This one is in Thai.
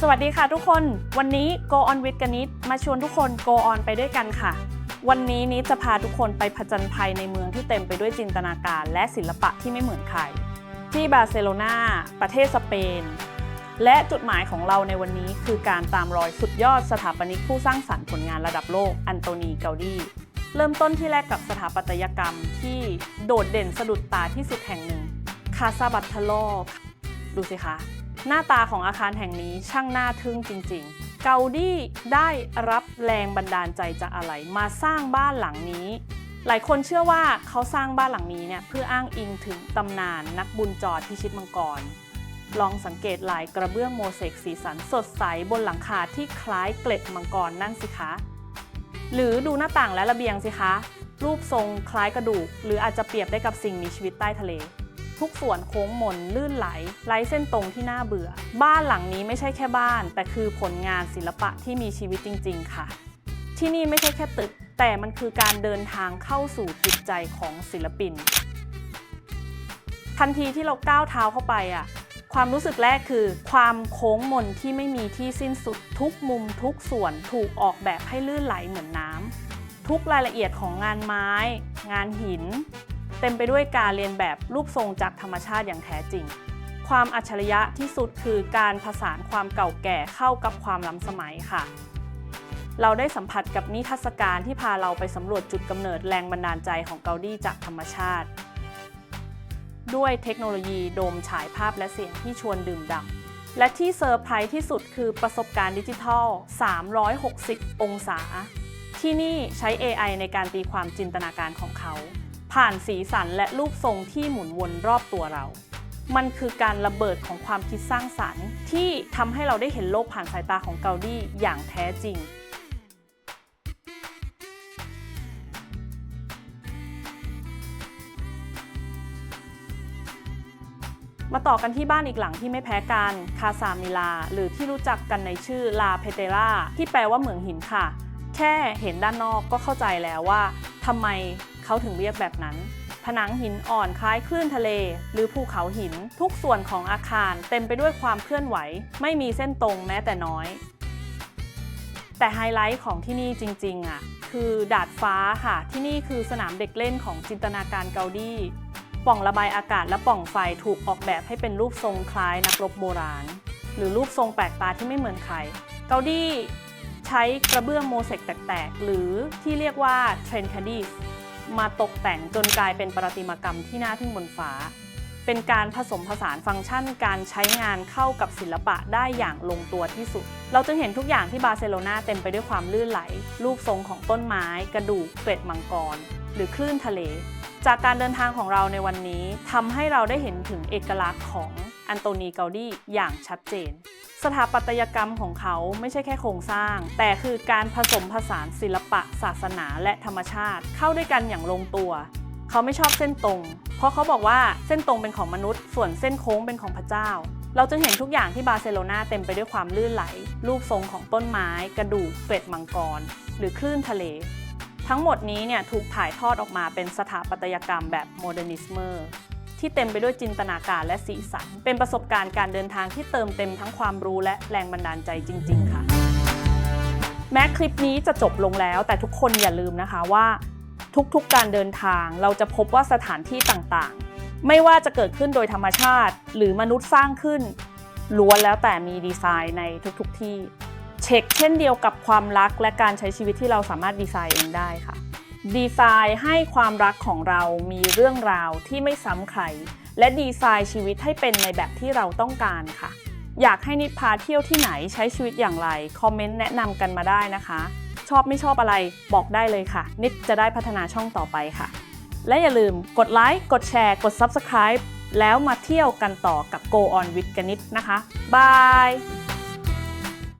สวัสดีค่ะทุกคน วันนี้ Go on with กันนิดมาชวนทุกคน Go on ไปด้วยกันค่ะ วันนี้นิดจะพาทุกคนไปผจญภัยในเมืองที่เต็มไปด้วยจินตนาการ และศิลปะที่ไม่เหมือนใคร ที่บาร์เซโลนาประเทศสเปน และจุดหมายของเราในวันนี้คือการตามรอยสุดยอดสถาปนิกผู้สร้างสรรค์ผลงานระดับโลกอันโตนีเกาดีเริ่มต้นที่แรกกับสถาปัตยกรรมที่โดดเด่นสะดุดตาที่สุดแห่งหนึ่งคาซาบัตทโลดูสิคะ หน้าตาของอาคารแห่งนี้ช่างน่าทึ่งจริงๆ เกาดี้ได้รับแรงบันดาลใจจากอะไรมาสร้างบ้านหลังนี้ หลายคนเชื่อว่าเขาสร้างบ้านหลังนี้เนี่ยเพื่ออ้างอิงถึงตำนานนักบุญจอดพิชิตมังกร ลองสังเกตลายกระเบื้องโมเสกสีสันสดใสบนหลังคาที่คล้ายเกล็ดมังกรนั่นสิคะ หรือดูหน้าต่างและระเบียงสิคะ รูปทรงคล้ายกระดูก หรืออาจจะเปรียบได้กับสิ่งมีชีวิตใต้ทะเล ทุกส่วนโค้งมนลื่นไหลไร้เส้นตรงที่น่าเบื่อ บ้านหลังนี้ไม่ใช่แค่บ้าน แต่คือผลงานศิลปะที่มีชีวิตจริง ๆ ค่ะ ที่นี่ไม่ใช่แค่ตึก แต่มันคือการเดินทางเข้าสู่จิตใจของศิลปิน ทันทีที่เราก้าวเท้าเข้าไปอะความรู้สึกแรกคือ ความโค้งมนที่ไม่มีที่สิ้นสุด ทุกมุมทุกส่วนถูกออกแบบให้ลื่นไหลเหมือนน้ำทุกรายละเอียดของงานไม้ งานหิน เต็มไปด้วยการเรียนแบบรูปทรงจากธรรมชาติอย่างแท้จริง ความอัจฉริยะที่สุดคือการผสานความเก่าแก่เข้ากับความล้ำสมัยค่ะ เราได้สัมผัสกับนิทรรศการที่พาเราไปสำรวจจุดกำเนิดแรงบันดาลใจของเกาดี้จากธรรมชาติ ด้วยเทคโนโลยีโดมฉายภาพและเสียงที่ชวนดื่มด่ำและที่เซอร์ไพรส์ที่สุดคือประสบการณ์ดิจิทัล 360 องศา ที่นี่ใช้ AI ในการตีความจินตนาการของเขา ผ่านสีสันและรูปทรงที่หมุนวนรอบตัวเรา มันคือการระเบิดของความคิดสร้างสรรค์ ที่ทำให้เราได้เห็นโลกผ่านสายตาของเกาดี้อย่างแท้จริงมาต่อกันที่บ้านอีกหลังที่ไม่แพ้กันคาซามิลา หรือที่รู้จักกันในชื่อลาเพเตราที่แปลว่าเหมืองหินค่ะ แค่เห็นด้านนอกก็เข้าใจแล้วว่า ทำไมเขาถึงเรียกแบบนั้น ผนังหินอ่อนคล้ายคลื่นทะเล หรือภูเขาหิน ทุกส่วนของอาคารเต็มไปด้วยความเคลื่อนไหว ไม่มีเส้นตรงแม้แต่น้อย แต่ไฮไลท์ของที่นี่จริง ๆอะคือดาดฟ้าค่ะ ที่นี่คือสนามเด็กเล่นของจินตนาการเกาดี้ปล่องระบายอากาศและปล่องไฟถูกออกแบบให้เป็นรูปทรงคล้ายนักรบโบราณ หรือรูปทรงแปลกตาที่ไม่เหมือนใคร เกาดี้ ใช้กระเบื้องโมเสกแตกๆ หรือที่เรียกว่าเทรนคดีสมาตกแต่งจนกลายเป็นประติมากรรมที่น่าทึ่งบนฟ้า เป็นการผสมผสานฟังก์ชันการใช้งานเข้ากับศิลปะได้อย่างลงตัวที่สุด เราจึงเห็นทุกอย่างที่บาร์เซโลนาเต็มไปด้วยความลื่นไหล รูปทรงของต้นไม้ กระดูกเกล็ดมังกร หรือคลื่นทะเล จากการเดินทางของเราในวันนี้ทำให้เราได้เห็นถึงเอกลักษณ์ของอันโตนีเกาดีอย่างชัดเจนสถาปัตยกรรมของเขาไม่ใช่แค่โครงสร้าง แต่คือการผสมผสานศิลปะ ศาสนาและธรรมชาติ เข้าด้วยกันอย่างลงตัว เขาไม่ชอบเส้นตรง เพราะเขาบอกว่าเส้นตรงเป็นของมนุษย์ ส่วนเส้นโค้งเป็นของพระเจ้า เราจึงเห็นทุกอย่างที่บาร์เซโลนาเต็มไปด้วยความลื่นไหล รูปทรงของต้นไม้ กระดูกเกล็ดมังกร หรือคลื่นทะเล ทั้งหมดนี้เนี่ยถูกถ่ายทอดออกมาเป็นสถาปัตยกรรมแบบโมเดิร์นิสเมอร์ ที่เต็มไปด้วยจินตนาการและสีสัน เป็นประสบการณ์การเดินทางที่เติมเต็มทั้งความรู้และแรงบันดาลใจจริง ๆ ค่ะ แม้คลิปนี้จะจบลงแล้ว แต่ทุกคนอย่าลืมนะคะว่าทุกๆการเดินทางเราจะพบว่าสถานที่ต่างๆ ไม่ว่าจะเกิดขึ้นโดยธรรมชาติ หรือมนุษย์สร้างขึ้นล้วนแล้วแต่มีดีไซน์ในทุกๆที่ เช็คเช่นเดียวกับความรักและการใช้ชีวิตที่เราสามารถดีไซน์เองได้ค่ะ ดีไซน์ให้ความรักของเรามีเรื่องราวที่ไม่ซ้ำใคร และดีไซน์ชีวิตให้เป็นในแบบที่เราต้องการค่ะ อยากให้นิดพาเที่ยวที่ไหนใช้ชีวิตอย่างไร คอมเมนต์แนะนำกันมาได้นะคะ ชอบไม่ชอบอะไรบอกได้เลยค่ะ นิดจะได้พัฒนาช่องต่อไปค่ะ และอย่าลืมกดไลค์กดแชร์ กด Subscribe แล้วมาเที่ยวกันต่อกับ Go On with กันนิดนะคะบาย